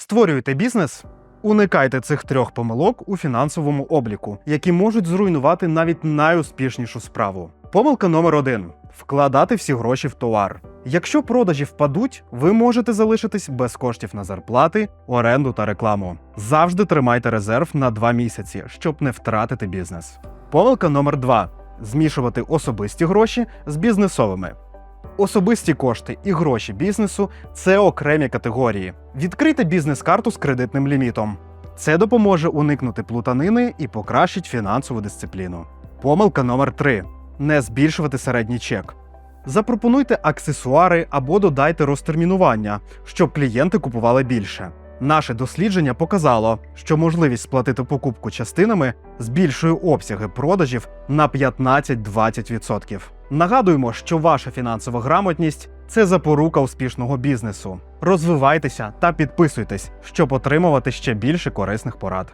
Створюєте бізнес? Уникайте цих трьох помилок у фінансовому обліку, які можуть зруйнувати навіть найуспішнішу справу. Помилка номер один: вкладати всі гроші в товар. Якщо продажі впадуть, ви можете залишитись без коштів на зарплати, оренду та рекламу. Завжди тримайте резерв на два місяці, щоб не втратити бізнес. Помилка номер два: змішувати особисті гроші з бізнесовими. Особисті кошти і гроші бізнесу це окремі категорії. Відкрити бізнес-карту з кредитним лімітом. Це допоможе уникнути плутанини і покращить фінансову дисципліну. Помилка номер 3. Не збільшувати середній чек. Запропонуйте аксесуари або додайте розтермінування, щоб клієнти купували більше. Наше дослідження показало, що можливість сплатити покупку частинами збільшує обсяги продажів на 15-20%. Нагадуємо, що ваша фінансова грамотність це запорука успішного бізнесу. Розвивайтеся та підписуйтесь, щоб отримувати ще більше корисних порад.